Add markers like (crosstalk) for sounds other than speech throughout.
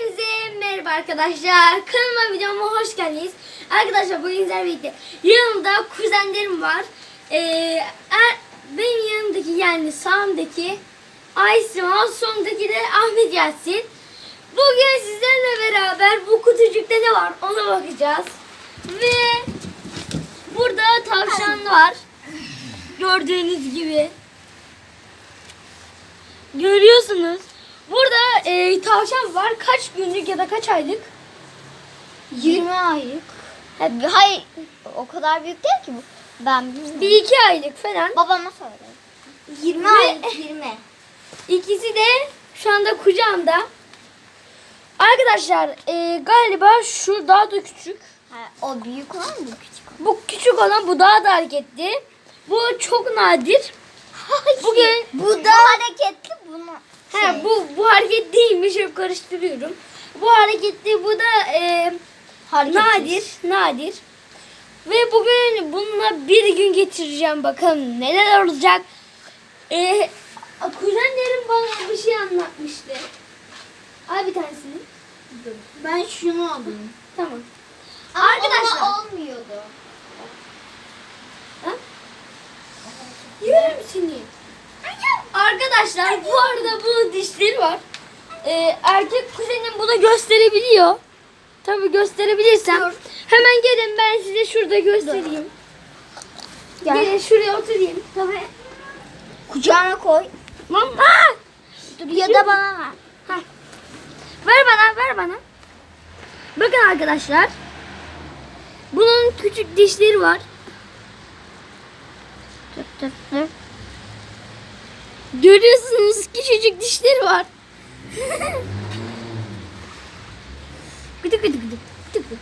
Hepinize merhaba arkadaşlar. Kanalıma videoma hoş geldiniz. Arkadaşlar bugün sizlerle birlikte yanımda kuzenlerim var. Ee, er- benim yanımdaki yani sağımdaki Aysima, sondaki de Ahmet Yasin. Bugün sizlerle beraber bu kutucukta ne var ona bakacağız. Ve burada tavşan var. Gördüğünüz gibi. Görüyorsunuz. Burada e, tavşan var. Kaç günlük ya da kaç aylık? 20 aylık. Hayır o kadar büyük değil ki bu. Ben bilmiyorum. Bir iki aylık falan. Babama söyle. 20 Ve- aylık 20. İkisi de şu anda kucağımda. Arkadaşlar e, galiba şu daha da küçük. Ha, o büyük olan bu küçük olan. Bu küçük olan bu daha da hareketli. Bu çok nadir. Bugün bu da hareketli bunu. Bu bu hareket değilmiş hep karıştırıyorum. Bu hareketli bu da e, nadir nadir. Ve bugün bununla bir gün geçireceğim bakalım neler olacak. E, kuzenlerim bana bir şey anlatmıştı. Al bir tanesini. Ben şunu alayım. Tamam. Arkadaşlar. Arkadaşlar. olmuyordu. Ha? Yerim seni. Arkadaşlar bu arada bunun dişleri var. Ee, erkek kuzenim bunu gösterebiliyor. Tabii gösterebilirsem. Dur. Hemen gelin ben size şurada göstereyim. Gel. Gelin şuraya oturayım. Tabii. Kucağına koy. Mama! Dur ya da bana ver. Heh. Ver bana, ver bana. Bakın arkadaşlar. Bunun küçük dişleri var. Dur dur dur. Görüyorsunuz küçücük dişleri var. gıdı gıdı gıdı. gıdı gıdı.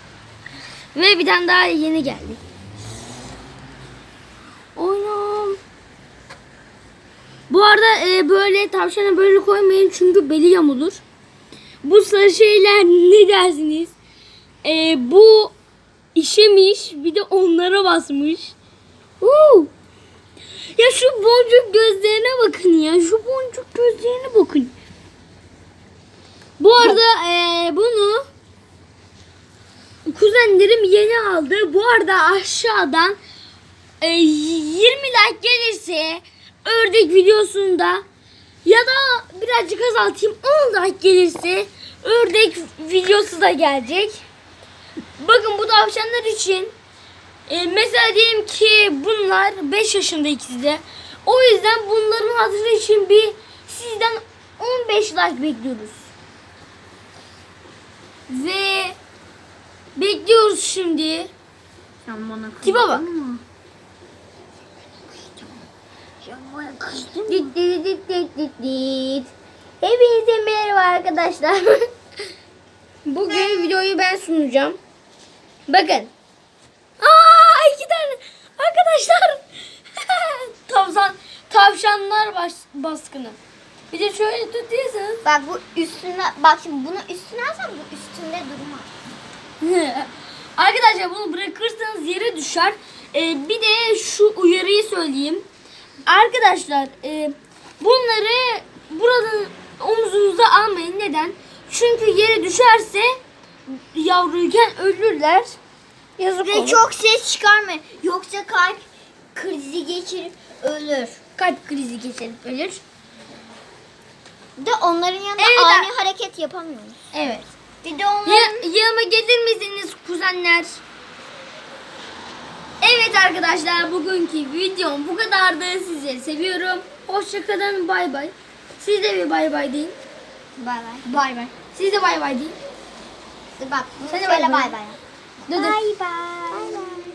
Ve bir tane daha yeni geldi. Oynam. Bu arada e, böyle tavşana böyle koymayın çünkü beli yamulur. Bu sarı şeyler ne dersiniz? E, bu işemiş bir de onlara basmış. Uuu. Ya şu boncuk gözlerine bakın ya. Şu boncuk gözlerine bakın. Bu arada eee, bunu kuzenlerim yeni aldı. Bu arada aşağıdan eee, 20 like gelirse ördek videosunda ya da birazcık azaltayım 10 like gelirse ördek videosu da gelecek. Bakın bu tavşanlar için e, mesela diyelim ki bunlar 5 yaşında ikisi de. O yüzden bunların hatırı için bir sizden 15 like bekliyoruz. Ve bekliyoruz şimdi. Sen bana Tipe bak. mı? Sen bana kızdın mı? Dit dit dit dit dit dit. Hepinize merhaba arkadaşlar. (laughs) Bugün videoyu ben sunacağım. Bakın. Arkadaşlar. (laughs) Tavşan, tavşanlar baş, baskını. Bir de şöyle tutuyorsunuz. Bak bu üstüne bak şimdi bunu üstüne alsam bu üstünde durmaz. (laughs) Arkadaşlar bunu bırakırsanız yere düşer. Ee, bir de şu uyarıyı söyleyeyim. Arkadaşlar e, bunları buradan omuzunuza almayın. Neden? Çünkü yere düşerse yavruyken ölürler. Yazık Ve olur. çok ses çıkarma. Yoksa kalp krizi geçirip ölür. kalp krizi geçirip ölür. De onların yanında Evet, ani hareket yapamıyoruz. Evet. Bir de onların Ya, yanıma gelir misiniz kuzenler? Evet arkadaşlar bugünkü videom bu kadardı. Sizleri seviyorum. Hoşçakalın bay bay. Siz de bir bay bay deyin. bay bay. Bay bay. Siz de bay bay deyin. Bak. Sen de Söyle bay bay. bay bay. Dur dur. Bay bay.